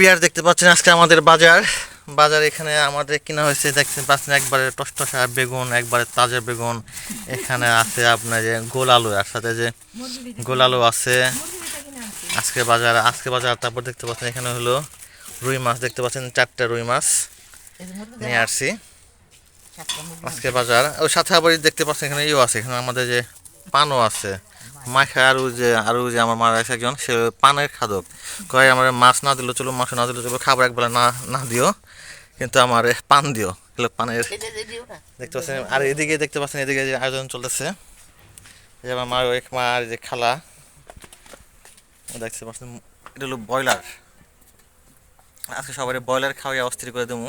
বিহার দেখতে পাচ্ছেন আজকে আমাদের বাজার। বাজার এখানে আমাদের কিনা হয়েছে, দেখতে পাচ্ছেন একবারে টসটসা বেগুন, একবারে তাজা বেগুন। এখানে আছে আপনার যে গোল আলু আর সাথে যে গোল আলু আছে। আজকে বাজার আজকে বাজার, তারপর দেখতে পাচ্ছেন এখানে হলো রুই মাছ, দেখতে পাচ্ছেন চারটে রুই মাছ নিয়ে আসছি। আজকে বাজার ওই সাথে আবার দেখতে পাচ্ছেন এখানে ইও আছে, এখানে আমাদের যে পানও আছে। মাখা আরও যে আরও যে আমার মারা আছে একজন সে পানের খাদক। কয় আমার মাছ না দিলেও চলো মাছ না দিলেও চলো খাবার একবেলা না না দিও কিন্তু আমার পান দিও। এগুলো পানের দেখতে পাচ্ছেন? আর এদিকে দেখতে পাচ্ছেন এদিকে যে আয়োজন চলতেছে। এই যে আমার মার ওই মার যে খালা দেখতে পাচ্ছেন এটা হলো ব্রয়লার। আজকে সবাই ব্রয়লার খাওয়াই অস্থির করে দেবো।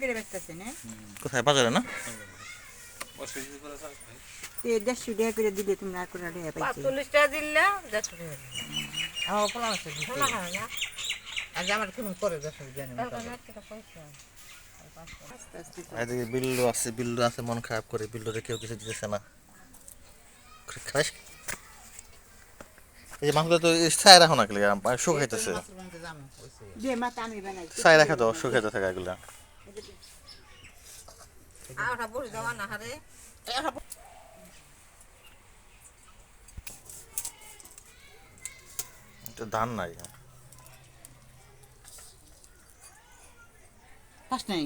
উঠামো কোথায়? বাজারে না? দেড়শো টাকা করে দিলে তুমি আর কোনো টাকা পাইছি চল্লিশটা দিলে দেড়শো টাকা আমার পরামর্শ আজ আমার কোনো করে দেড়শো এদিকে বিল্লু আছে বিল্লু আছে মন খারাপ করে বিল্লুরে কেউ কিছু দিতেছে না। খাস এই যে মাছগুলো তো ছায় রাখো না গেলে শুকাইতেছে। ছায় রাখা তো শুকাইতে থাকে এগুলা। আটা বসে যাওয়া না হারে ধান নাই ফার্স্ট নাই?